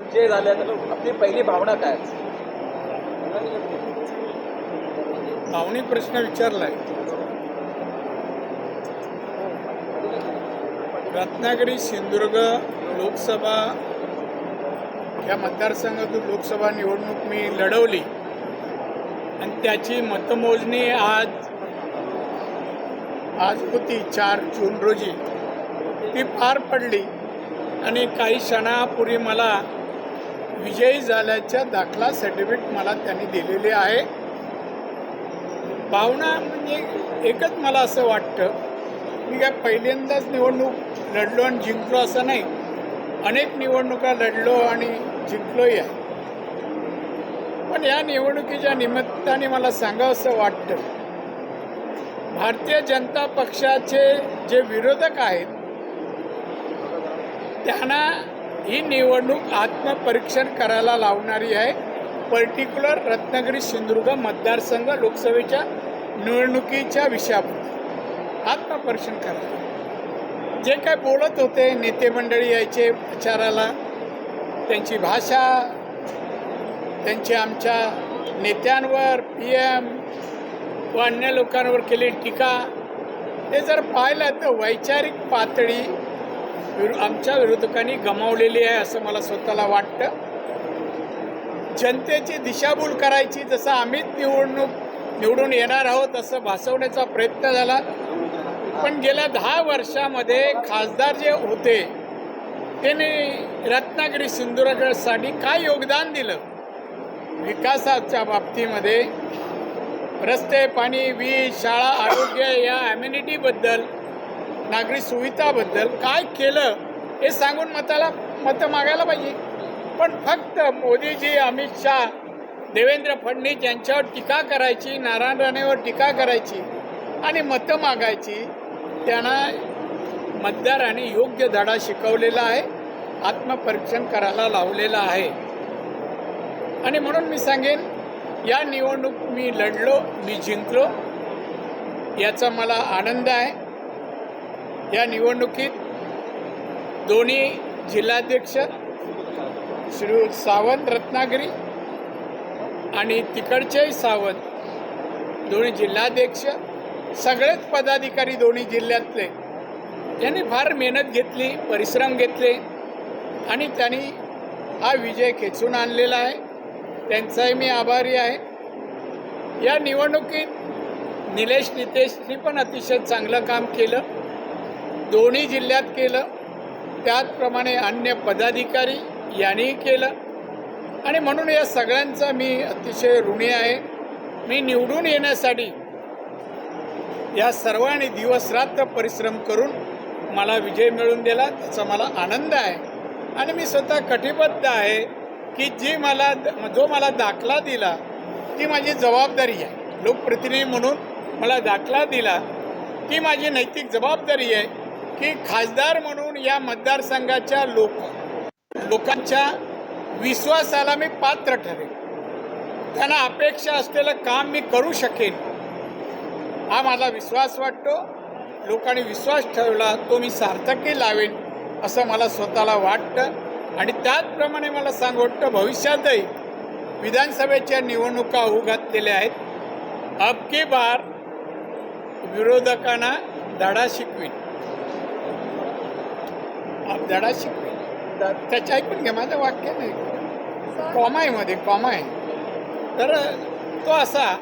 जे झाले तर आपली पहिली भावना काय? भावनिक प्रश्न विचारलाय. रत्नागिरी सिंधुदुर्ग लोकसभा या मतदारसंघातून लोकसभा निवडणूक मी लढवली. आणि त्याची मतमोजणी आज आज होती चार जून रोजी. ती पार पडली. आणि काही क्षणापूर्वी मला विजयी झाल्याच्या दाखला सर्टिफिकेट मला त्यांनी दिलेले आहे. भावना म्हणजे एकच मला असं वाटतं मी काय पहिल्यांदाच निवडणूक लढलो आणि जिंकलो असं नाही. अनेक निवडणुका लढलो आणि जिंकलोही आहे. पण या निवडणुकीच्या निमित्ताने मला सांगावंसं वाटतं भारतीय जनता पक्षाचे जे विरोधक आहेत त्यांना ही निवडणूक आत्मपरीक्षण करायला लावणारी आहे. पर्टिक्युलर रत्नागिरी सिंधुदुर्ग मतदारसंघ लोकसभेच्या निवडणुकीच्या विषयाबद्दल आत्मपरीक्षण करायला जे काय बोलत होते नेते मंडळी यायचे प्रचाराला त्यांची भाषा त्यांची आमच्या नेत्यांवर पी एम व अन्य लोकांवर केलेली टीका ते जर पाहिलं तर वैचारिक पातळी विरु आमच्या विरोधकांनी गमावलेली आहे असं मला स्वतःला वाटतं. जनतेची दिशाभूल करायची जसं आम्हीच निवडणूक निवडून येणार आहोत असं भासवण्याचा प्रयत्न झाला. पण गेल्या दहा वर्षामध्ये खासदार जे होते त्यांनी रत्नागिरी सिंधुदुर्गसाठी काय योगदान दिलं? विकासाच्या बाबतीमध्ये रस्ते पाणी वीज शाळा आरोग्य या ॲम्युनिटीबद्दल नागरी सुविधाबद्दल काय केलं हे सांगून मताला मतं मागायला पाहिजे. पण फक्त मोदीजी अमित शाह देवेंद्र फडणवीस यांच्यावर टीका करायची नारायण राणेवर टीका करायची आणि मतं मागायची त्यांना मतदाराने योग्य धडा शिकवलेला आहे आत्मपरीक्षण करायला लावलेलं आहे. आणि म्हणून मी सांगेन या निवडणूक मी लढलो मी जिंकलो याचा मला आनंद आहे. या निवडणुकीत दोन्ही जिल्हाध्यक्ष श्री सावंत रत्नागिरी आणि तिकडचेही सावंत दोन्ही जिल्हाध्यक्ष सगळेच पदाधिकारी दोन्ही जिल्ह्यातले यांनी फार मेहनत घेतली परिश्रम घेतले आणि त्यांनी हा विजय खेचून आणलेला आहे. त्यांचाही मी आभारी आहे. या निवडणुकीत निलेश नितेशनी पण अतिशय चांगलं काम केलं. दोन्ही जिल्ह्यात केलं. त्याचप्रमाणे अन्य पदाधिकारी यांनीही केलं. आणि म्हणून या सगळ्यांचा मी अतिशय ऋणी आहे. मी निवडून येण्यासाठी या सर्वांनी दिवसरात्र परिश्रम करून मला विजय मिळवून दिला. त्याचा मला आनंद आहे. आणि मी स्वतः कटिबद्ध आहे की जी मला जो मला दाखला दिला ती माझी जबाबदारी आहे. लोकप्रतिनिधी म्हणून मला दाखला दिला ती माझी नैतिक जबाबदारी आहे. की खासदार म्हणून या मतदारसंघाच्या लोक लोकांच्या विश्वासाला मी पात्र ठरेन. त्यांना अपेक्षा असलेलं काम मी करू शकेन हा माझा विश्वास वाटतो. लोकांनी विश्वास ठेवला तो मी सार्थकी लावेन असं मला स्वतःला वाटतं. आणि त्याचप्रमाणे मला सांग वाटतं भविष्यातही विधानसभेच्या निवडणुका होऊ घातलेल्या आहेत. अबकी बार विरोधकांना धडा शिकवीन. धडा शिकवीन त्याच्या ऐकून घ्या माझं वाक्य नाही. कॉमा आहे मध्ये कॉमा आहे. तर तो असा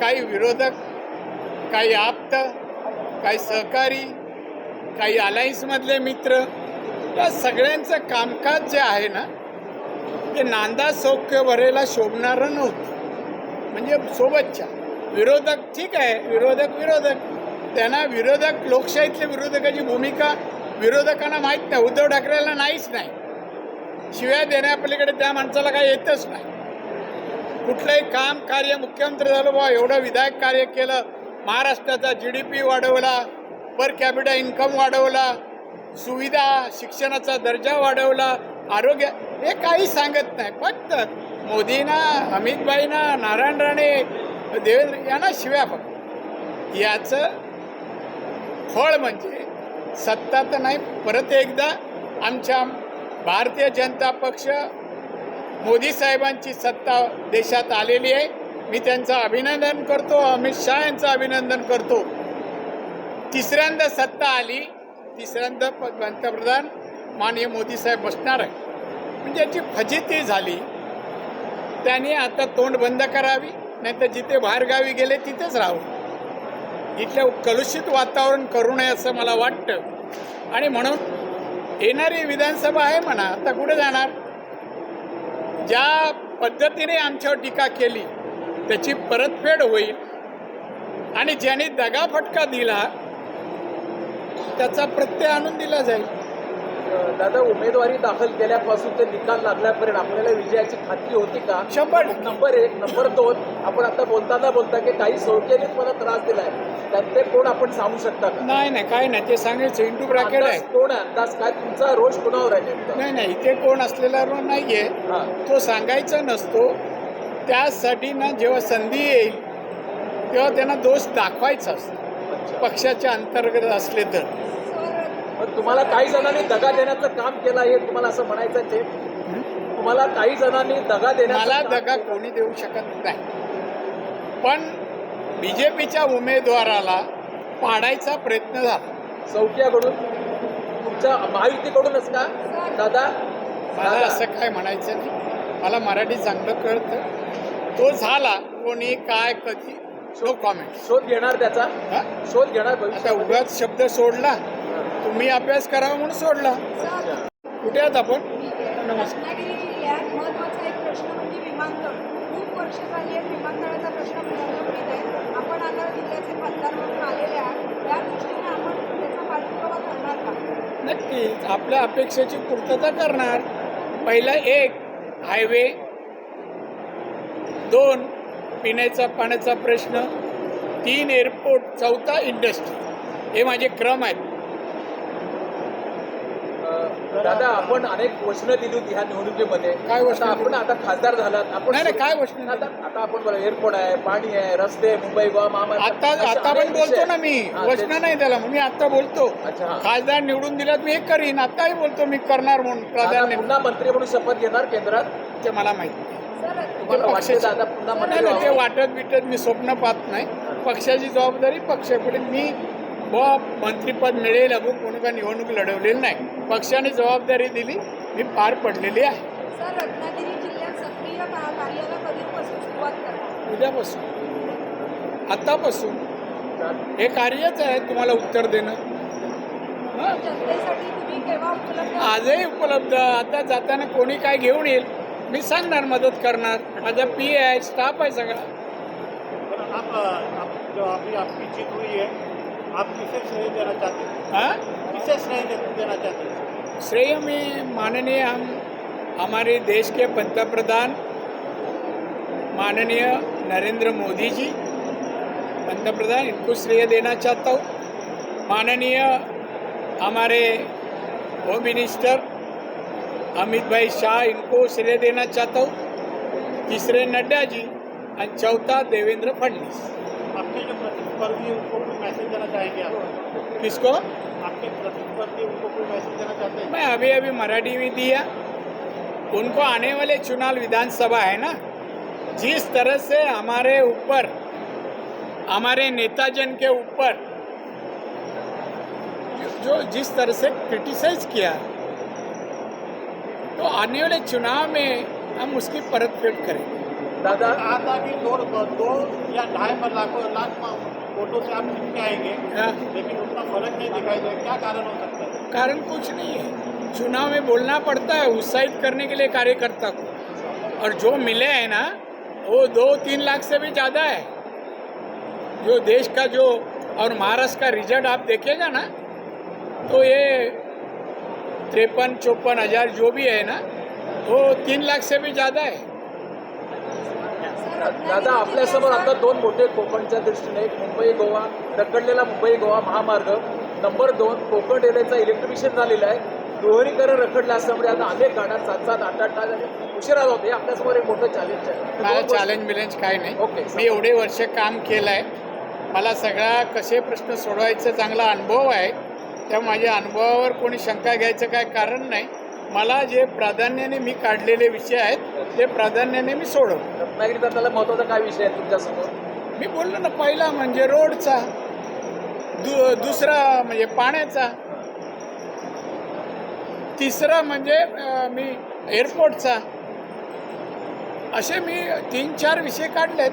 काही विरोधक काही आप्त काही सहकारी काही अलायन्समधले मित्र या सगळ्यांचं कामकाज जे आहे ना ते नांदा सौख्य भरेला शोभणारं नव्हतं. म्हणजे सोबतच्या. विरोधक ठीक आहे विरोधक विरोधक. त्यांना विरोधक लोकशाहीतल्या विरोधकाची भूमिका विरोधकांना माहीत नाही. उद्धव ठाकरेला नाहीच नाही. शिव्या देण्यापलीकडे त्या माणसाला काही येतच नाही. कुठलंही काम कार्य मुख्यमंत्री झालं बा एवढं विधायक कार्य केलं महाराष्ट्राचा जी डी पी वाढवला पर कॅपिटा इन्कम वाढवला सुविधा शिक्षणाचा दर्जा वाढवला आरोग्य हे काही सांगत नाही. फक्त मोदींना अमितबाईंना नारायण राणे देवेंद्र यांना शिव्या फक्त. याचं फळ म्हणजे सत्ता तर नाही परत एकदा आमच्या भारतीय जनता पक्ष मोदी साहेबांची सत्ता देशात आलेली आहे. मी त्यांचं अभिनंदन करतो अमित शहा यांचं अभिनंदन करतो. तिसऱ्यांदा सत्ता आली तिसऱ्यांदा प- पंतप्रधान माननीय मोदी साहेब बसणार आहे म्हणजे याची फजिती झाली. त्यांनी आता तोंड बंद करावी नाहीतर जिथे बाहेरगावी गेले तिथेच राहावं. इथलं कलुषित वातावरण करू नये असं मला वाटतं. आणि म्हणून येणारी विधानसभा आहे म्हणा आता कुठे जाणार? ज्या पद्धतीने आमच्यावर टीका केली त्याची परतफेड होईल. आणि ज्याने दगाफटका दिला त्याचा प्रत्यय आणून दिला जाईल. दादा उमेदवारी दाखल केल्यापासून ते निकाल लागल्यापर्यंत आपल्याला विजयाची खात्री होती का? शंभर. नंबर एक नंबर दोन आपण आता बोलताना बोलता की काही सोडकेनेच मला त्रास दिलाय. त्यात ते कोण आपण सांगू शकता का? नाही नाही काय नाही. ते सांगायचं इंटू ब्रॅकेट आहे. कोण आहे? अंदाज काय? तुमचा रोष कोणावर आहे नेमका? नाही नाही इथे कोण असलेला रो नाही आहे हा. तो सांगायचा नसतो. त्यासाठी ना जेव्हा संधी येईल तेव्हा त्यांना दोष दाखवायचा असतो. अच्छा. पक्षाच्या अंतर्गत असले तर. मग तुम्हाला काही जणांनी दगा देण्याचं काम केलं आहे तुम्हाला असं म्हणायचं आहे? तुम्हाला काही जणांनी दगा काम दगा. कोणी देऊ शकत नाही. पण बी जे पीच्या उमेदवाराला पाडायचा प्रयत्न झाला. चौक्याकडून तुमच्या महायुतीकडूनच का? दादा? मला असं काय म्हणायचं नाही. मला मराठी चांगलं कळतं. तो झाला कोणी काय कधी? नो कॉमेंट शोध घेणार त्याचा? शोध घेणार आता उगाच शब्द सोडला. तुम्ही अभ्यास करावा म्हणून सोडला. कुठे आहात आपण? रत्नागिरी जिल्ह्यात महत्त्वाचा एक प्रश्न म्हणजे विमानतळ. खूप वर्ष झाली आहेत विमानतळाचा प्रश्न प्रलंबित आहे आपण आता जिल्ह्याचे मतदार म्हणून आलेले आहात. या दृष्टीने आपण त्याचा पाठपुरावा करणार का? नक्कीच. आपल्या अपेक्षेची पूर्तता करणार. पहिला एक हायवे. दोन पिण्याचा पाण्याचा प्रश्न. तीन एअरपोर्ट. चौथा इंडस्ट्री. हे माझे क्रम आहेत. दादा आपण अनेक वचनं दिली होती ह्या निवडणुकीमध्ये काय वचनं आता आपण दिली? आता खासदार झालात आपण नाही, नाही, काय वचनं दिली? आता आता आपण बोला एअरपोर्ट आहे पाणी आहे रस्ते मुंबई गोवा महामार्ग आता असे आता अनेक पण बोलतो. ना मी हा, वचन. नाही त्याला मी आता बोलतो अच्छा हा. खासदार निवडून दिल्यात मी हे करीन आताही बोलतो मी करणार म्हणून दादा प्राधान्य पुन्हा मंत्री म्हणून शपथ घेणार केंद्रात ते मला माहिती नाही. सर तुम्हाला वाटते पक्षाचे- दादा पुन्हा नाही मंत्री नाही, ते व्हावं? वाटत बिटत मी स्वप्न पाहत नाही पक्षाची जबाबदारी पक्षाकडे मी ब मंत्रीपद मिळेल अगो कोणी का निवडणूक लढवलेली नाही. पक्षाने जबाबदारी दिली मी पार पडलेली आहे. सर रत्नागिरी जिल्ह्यात सक्रिय का- कार्याला कधीपासून सुरुवात करणार? उद्यापासून. आतापासून हे कार्यच आहे तुम्हाला उत्तर देणं. हं? आजही उपलब्ध. आता जाताना कोणी काय घेऊन येईल मी सांगणार मदत करणार. माझा पी आहे स्टाफ आहे सगळा. आपकी जीत हुई है आप किसे श्रेय देना चाहते हैं? हां? किसे श्रेय देना चाहते हैं? श्रेय में माननीय हम हमारे देश के पंतप्रधान माननीय नरेंद्र मोदी जी। पंतप्रधान इनको श्रेय देना चाहता हूँ। माननीय हमारे होम मिनिस्टर अमित भाई शाह इनको श्रेय देना चाहता हूँ। तीसरे नड्डा जी और चौथा देवेंद्र फडणवीस। आपके जो प्रतिस्पर्धी देना चाहेंगे आप किसको? आपके प्रतिस्पर्धी उनको कोई मैसेज देना चाहते हैं? मैं अभी अभी मराठी में दिया उनको आने वाले चुनाव विधानसभा है ना? जिस तरह से हमारे ऊपर हमारे नेताजन के ऊपर जो जिस तरह से क्रिटिसाइज किया तो आने वाले चुनाव में हम उसकी परतफेड़ करेंगे। दादा था कि दो दो या ढाई पर लाखों लाख वोटों से आप जीत आएँगे हाँ, लेकिन उतना फ़र्क नहीं दिखाई दे क्या कारण हो सकता है? कारण कुछ नहीं है। चुनाव में बोलना पड़ता है उत्साहित करने के लिए कार्यकर्ता को। और जो मिले हैं ना वो दो तीन लाख से भी ज़्यादा है। जो देश का जो और महाराष्ट्र का रिज़ल्ट आप देखेगा ना तो ये तिरपन चौपन हज़ार जो भी है ना वो तीन लाख से भी ज़्यादा है। दादा आपल्यासमोर आता दोन मोठे कोकणच्या दृष्टीने एक मुंबई गोवा रखडलेला मुंबई गोवा महामार्ग. नंबर दोन कोकण रेल्वेचा इलेक्ट्रिफिकेशन झालेला आहे. दोहरीकरण रखडलं असल्यामुळे आता अनेक गाड्या सात सात आठ आठ तास उशिरा होते आपल्यासमोर एक मोठं चॅलेंज आहे. मला चॅलेंज बिलेंज काय नाही. ओके, मी एवढे वर्ष काम केलं आहे मला सगळा कसे प्रश्न सोडवायचा चांगला अनुभव आहे. त्या माझ्या अनुभवावर कोणी शंका घ्यायचं काय कारण नाही. मला जे प्राधान्याने मी काढलेले विषय आहेत ते प्राधान्याने मी सोडव रत्नागिरीचा त्याला महत्त्वाचा काय विषय आहे तुमच्यासमोर? मी बोललो ना पहिला म्हणजे रोडचा दु दुसरा म्हणजे पाण्याचा तिसरा म्हणजे अं, मी एअरपोर्टचा. असे मी तीन चार विषय काढलेत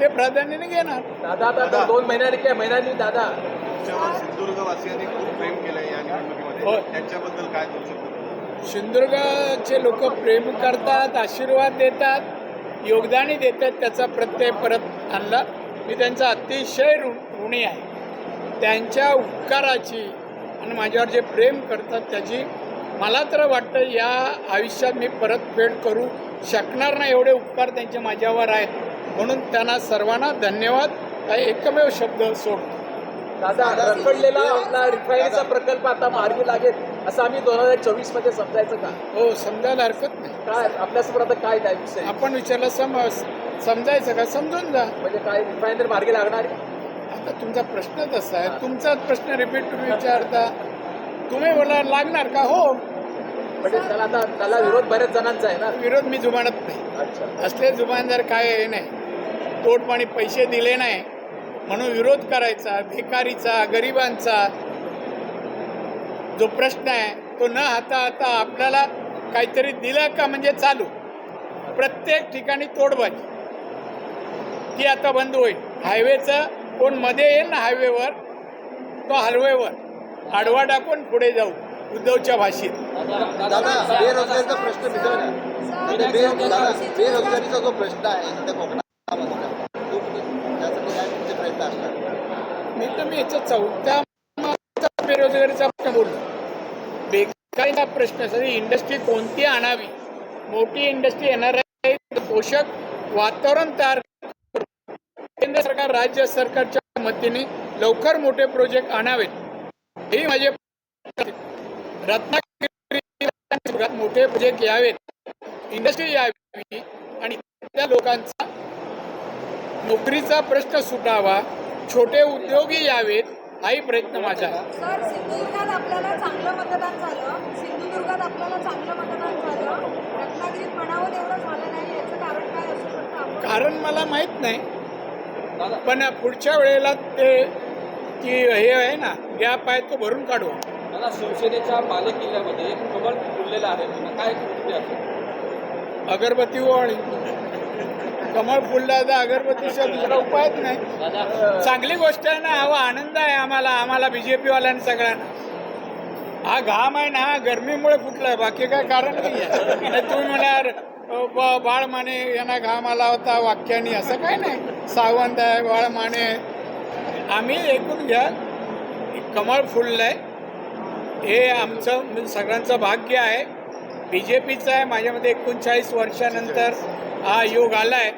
ते प्राधान्याने घेणार. दादा आता आता दोन महिन्यांनी काय महिन्यांनी दादा? सिंधुदुर्गवासियांनी खूप प्रेम केलंय या होय. निवडणुकीमध्ये त्याच्याबद्दल काय बोलू शकतो? सिंधुदुर्गचे लोक प्रेम करतात आशीर्वाद देतात योगदानही देतात त्याचा प्रत्यय परत आणला. मी त्यांचा अतिशय ऋ ऋणी आहे. त्यांच्या उपकाराची आणि माझ्यावर जे प्रेम करतात त्याची मला तर वाटतं या आयुष्यात मी परतफेड करू शकणार नाही. एवढे उपकार त्यांचे माझ्यावर आहेत. म्हणून त्यांना सर्वांना धन्यवाद. हा एकमेव शब्द सोडतो. दादा रखडलेला आपला रिफायनरीचा प्रकल्प आता मार्गी लागेल असं आम्ही दोन हजार चोवीसमध्ये समजायचं का? हो समजायला हरकत नाही. काय आपल्यासमोर आता काय नाही विषय? आपण विचारलं सम समजायचं का? समजून जा. म्हणजे काय रिफायनरी मार्गी लागणार? आहे? आता तुमचा प्रश्न तसा आहे. तुमचाच प्रश्न रिपीट तुम्ही विचारता. तुम्ही बोला लागणार का? हो. म्हणजे त्याला आता त्याला विरोध बऱ्याच जणांचा आहे ना? विरोध मी जुमानत नाही. अच्छा. असले जुमान जर काय हे नाही. तोडपाणी पैसे दिले नाही. म्हणून विरोध करायचा भिकारीचा गरिबांचा जो प्रश्न आहे तो न हाता आता आपल्याला काहीतरी दिलं का म्हणजे चालू? प्रत्येक ठिकाणी तोडबाजी. ती आता बंद होईल. हायवेचं कोणमध्ये येईल ना हायवेवर तो हायवेवर. आडवा टाकून पुढे जाऊ उद्धवच्या भाषेत. दादा बेरोजगारीचा प्रश्न बेरोजगारीचा जो प्रश्न आहे सध्या कोकणामध्ये तो त्यासाठी काय तुमचे प्रयत्न असणार मी तर मी याच्या चौथ्या बेरोजगारीचा प्रश्न बोललो बेकारीचा प्रश्न सगळी इंडस्ट्री कोणती आणावी? मोठी इंडस्ट्री येणार आहे पोषक वातावरण तयार केंद्र सरकार राज्य सरकारच्या मदतीने लवकर मोठे प्रोजेक्ट आणावेत. हे माझे रत्नागिरी मोठे प्रोजेक्ट यावेत. इंडस्ट्री यावी आणि त्या लोकांचा नोकरीचा प्रश्न सुटावा. छोटे उद्योगी यावेत हाही प्रयत्न माझा आहे. सर सिंधुदुर्गात आपल्याला चांगलं मतदान झालं. सिंधुदुर्गात आपल्याला चांगलं मतदान झालं. रत्नागिरीत म्हणावं तेवढं झालं नाही याचं कारण काय असू शकतं कारण मला माहीत नाही. पण पुढच्या वेळेला ते की हे आहे ना गॅप आहे तो भरून काढू. मला शिवसेनेच्या बालेकिल्ल्यामध्ये एक कमल फुललेलं आहे. काय कृती असेल अगरबत्ती ओवाळी कमळ फुलला तर अगरबत्तीचा दुसरा उपायच नाही. चांगली गोष्ट आहे ना हा आनंद आहे आम्हाला आम्हाला बी जे पीवाल्यांना सगळ्यांना. हा घाम आहे ना हा गरमीमुळे फुटलाय बाकी काय कारण नाही आहे तुम्ही म्हणाल बाळ माने यांना घाम आला होता वाक्यानी असं काय नाही. सावंत आहे बाळ माने आम्ही ऐकून घ्या कमळ फुललंय. हे आमचं म्हणजे सगळ्यांचं भाग्य आहे. बी जे पीचं आहे माझ्यामध्ये एकोणचाळीस वर्षानंतर हा योग आला आहे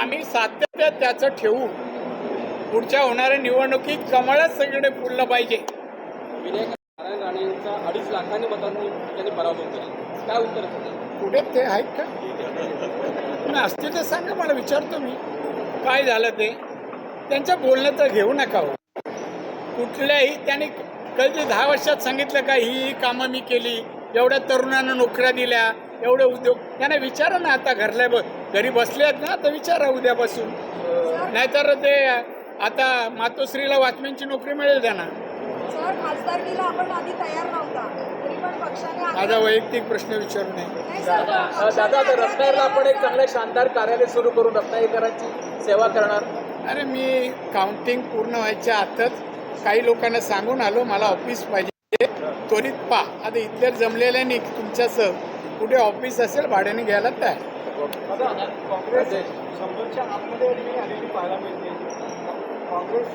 आम्ही सातत्य त्याचं ठेवू. पुढच्या होणाऱ्या निवडणुकीत कमळच सगळीकडे फुललं पाहिजे. विनायक नारायण राणेंचा अडीच लाखांनी मतांनी त्यांनी पराभव केला. काय उत्तर पुढे ते आहेत का? नाही असते तर सांगा मला विचारतो मी. काय झालं ते? त्यांचं बोलणं तर घेऊ नका हो. कुठल्याही त्यांनी कधी दहा वर्षात सांगितलं का ही ही कामं मी केली एवढ्या तरुणांना नोकऱ्या दिल्या एवढे उद्योग. त्यांना विचारा ना आता घरल्या ब घरी बसले आहेत ना तर विचारा उद्यापासून. नाहीतर ते आता मातोश्रीला वाचम्यांची नोकरी मिळेल त्यांना. सर खासदारकीला आपण आधी तयार नव्हता. तरी पण पक्षाने माझा वैयक्तिक प्रश्न विचारू नये. नाही दादा आता रत्नागिरीला आपण एक चांगलं शानदार कार्यालय सुरू करून रत्नागिरीकरांची सेवा करणार. अरे मी काउंटिंग पूर्ण व्हायच्या आतच काही लोकांना सांगून आलो मला ऑफिस पाहिजे. त्वरित पा आता इथल्या जमलेल्यानी तुमच्यासह कुठे ऑफिस असेल भाड्याने घ्यायला तयार. काँग्रेस शंभरच्या आतमध्ये जी आलेली पाहायला मिळते. काँग्रेस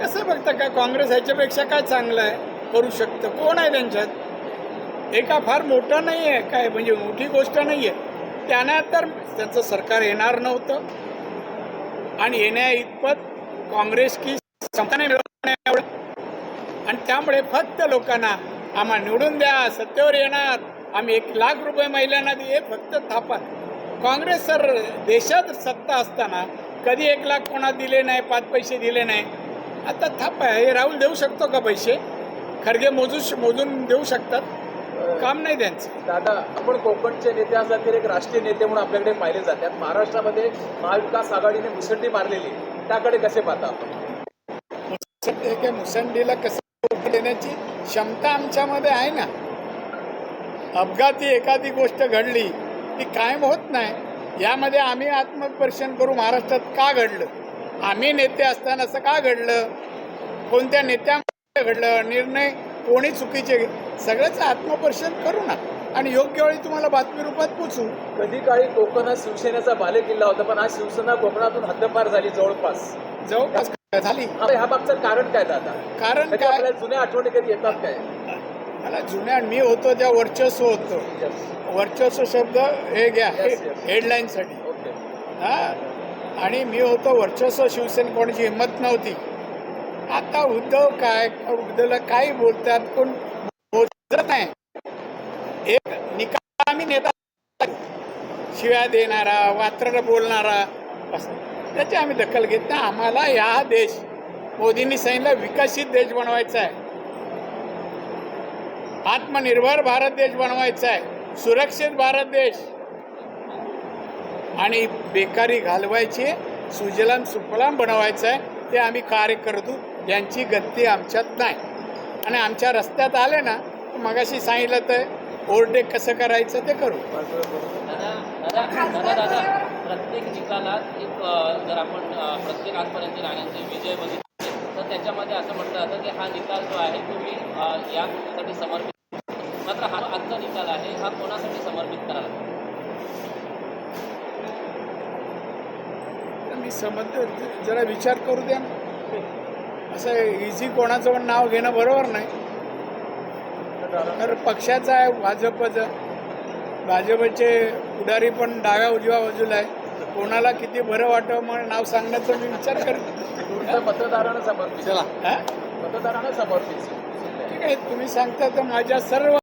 कसं बघता का काँग्रेस ह्याच्यापेक्षा काय चांगलं आहे? करू शकतं. कोण आहे त्यांच्यात? एका फार मोठा नाही आहे काय म्हणजे मोठी गोष्ट नाही आहे. त्यांना तर त्यांचं सरकार येणार नव्हतं. आणि येण्या इतपत काँग्रेस की क्षमता नाही मिळवण्या एवढं आणि त्यामुळे फक्त लोकांना आम्हाला निवडून द्या सत्तेवर येणार. आम्ही एक लाख रुपये महिलांना दे फक्त थापा. काँग्रेस सर देशात सत्ता असताना कधी एक लाख कोणा दिले नाही पाच पैसे दिले नाही? आता थाप आहे हे राहुल देऊ शकतो का पैसे? खरगे मोजू मोजून देऊ शकतात. काम नाही त्यांचं. दादा आपण कोकणचे नेते असला तरी एक राष्ट्रीय नेते म्हणून आपल्याकडे पाहिले जातात. महाराष्ट्रामध्ये महाविकास आघाडीने मुसंडी मारलेली. त्याकडे कसे पाहता आपण? मुसंडीला कसं उभं देण्याची क्षमता आमच्यामध्ये आहे ना? अपघाती एखादी गोष्ट घडली ती कायम होत नाही. यामध्ये आम्ही आत्मपरीक्षण करू महाराष्ट्रात का घडलं? आम्ही नेते असताना असं का घडलं? कोणत्या नेत्यामुळे घडलं? निर्णय कोणी चुकीचे सगळंच आत्मपरीक्षण करू ना. आणि योग्य वेळी तुम्हाला बातमी रूपात पोचू. कधी काळी कोकण हा शिवसेनेचा बालेकिल्ला होता पण आज शिवसेना कोकणातून हद्दपार झाली जवळपास. जवळपास. झाली? ह्या मागचं कारण काय दादा कारण काय? आपल्याला जुन्या आठवणी कधी येतात काय? मला जुन्या मी होतो त्या वर्चस्व होतं. वर्चस्व शब्द हे घ्या. हेडलाईनसाठी. हा? आणि मी होतो वर्चस्व शिवसेना कोणाची हिंमत नव्हती. आता उद्धव काय उद्धवला काही बोलतात कोण बोलत नाही. एक निकाल आम्ही नेता शिव्या देणारा वात्र बोलणारा असं. त्याची आम्ही दखल घेत नाही आम्हाला या देश मोदींनी सांगितलं विकसित देश बनवायचा आहे. आत्मनिर्भर भारत देश बनवायचा आहे. सुरक्षित भारत देश. आणि बेकारी घालवायची सुजलाम सुफलाम बनवायचं आहे ते आम्ही कार्य करतो यांची गती आमच्यात नाही. आणि आमच्या रस्त्यात आले ना मगाशी सांगितलं तर ओव्हरटेक कसं करायचं ते करू. दादा दादा दादा दादा. प्रत्येक निकालात एक जर आपण प्रत्येक आजपर्यंत राण्यांचे विजय बघितले तर त्याच्यामध्ये असं म्हटलं जातं की हा निकाल जो आहे तो मी या गोष्टीसाठी समर्पित मात्र हा आजचा निकाल आहे हा कोणासाठी समर्पित करावा? मी समज जरा विचार करू द्या ना. असं इझी कोणाचं पण नाव घेणं बरोबर नाही. तर पक्षाचं आहे भाजपचं. भाजपचे पुढारी पण डाव्या उजव्या बाजूला आहे. कोणाला किती बरं वाटतं मग नाव सांगण्याचा मी विचार करेन. मतदारांना समर्पित चला. हा मतदारांना समर्पित ठीक आहे तुम्ही सांगता तर माझ्या सर्व